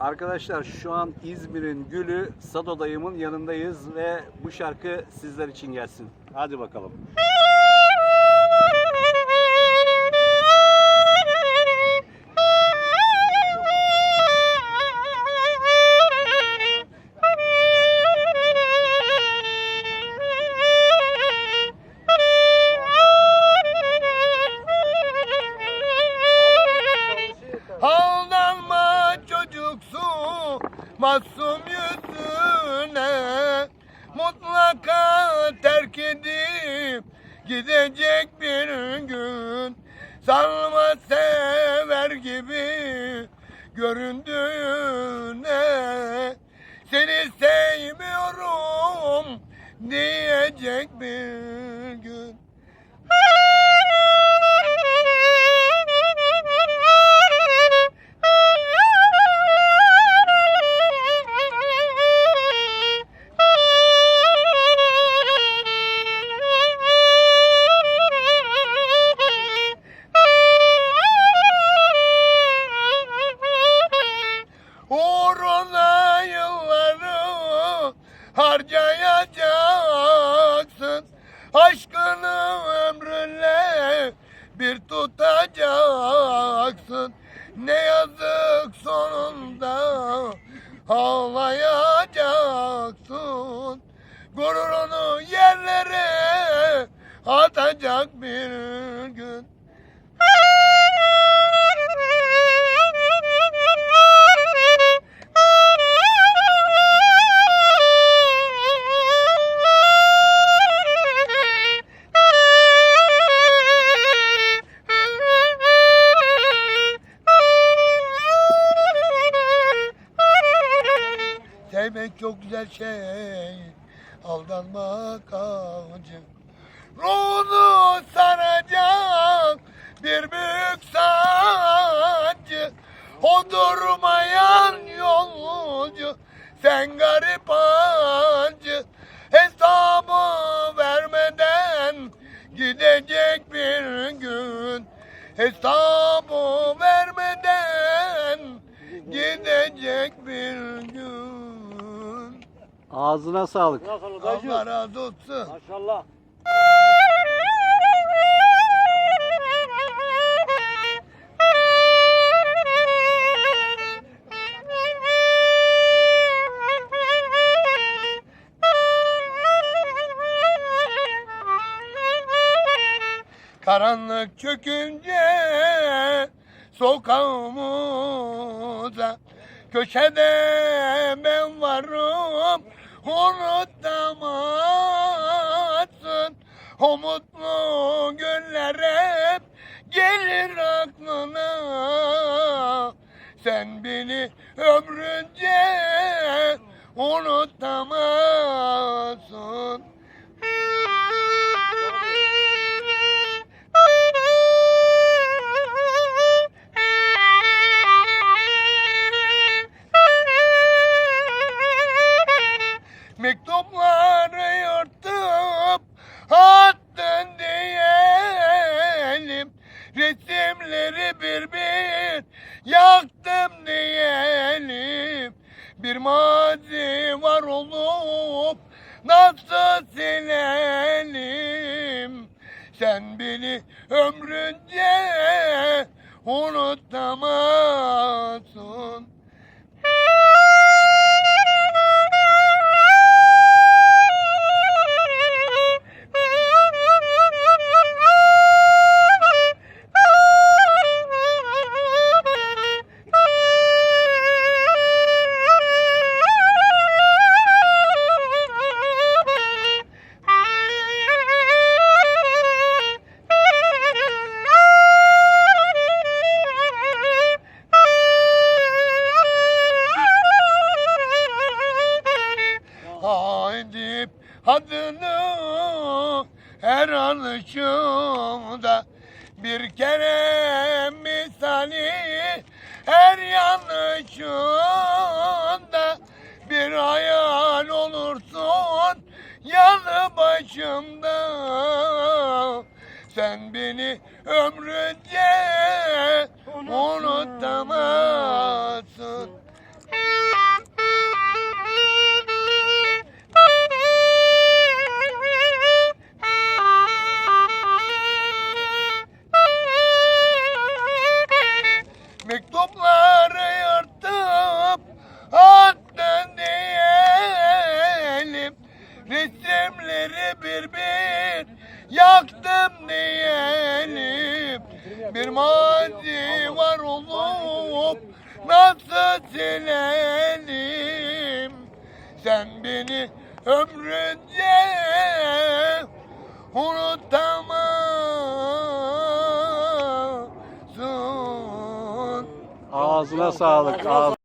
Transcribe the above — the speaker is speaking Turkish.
Arkadaşlar şu an İzmir'in gülü Sado dayımın yanındayız ve bu şarkı sizler için gelsin. Hadi bakalım. Mutlaka terk edip gidecek bir gün. Sanma sever gibi göründüğüne Seni sevmiyorum diyecek bir harcayacaksın. Aşkını ömrünle bir tutacaksın. Ne yazık sonunda ağlayacaksın. Gururunu yerlere atacak bir gün Sevmek çok güzel şey, aldanmak acı. Ruhunu saracak bir büyük sancı. O durmayan yolcu, sen garip acı. Hesabı vermeden gidecek bir gün. Hesabı vermeden gidecek bir gün. Ağzına sağlık. Allah razı olsun. Maşallah. Karanlık çökünce sokağımıza Köşede ben varım unutamazsın O mutlu günler hep gelir aklına. Sen beni ömrünce unutamazsın Resimleri bir bir yaktım diyelim. Bir mazi var olup nasıl silelim. Sen beni ömrünce unutamazsın her alışımda bir kere misali her yanlışında bir hayal olursun yanı başımda. Sen beni ömrünce unutamazsın Resimleri bir bir yaktım diyelim Bir mazi var olup nasıl silelim Sen beni ömrünce unutamazsın Ağzına sağlık. Ağzına